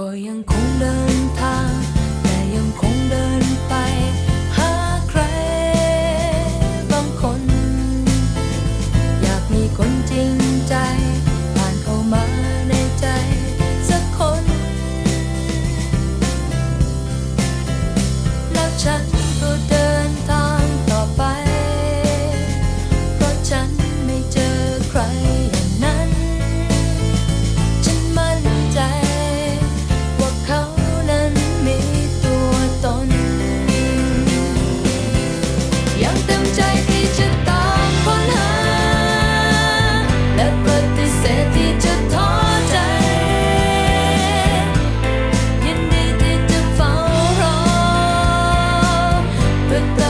ก็ยังคงเดินทาง แต่ยังคงเดินไป หาใครบางคน อยากมีคนจริงใจ but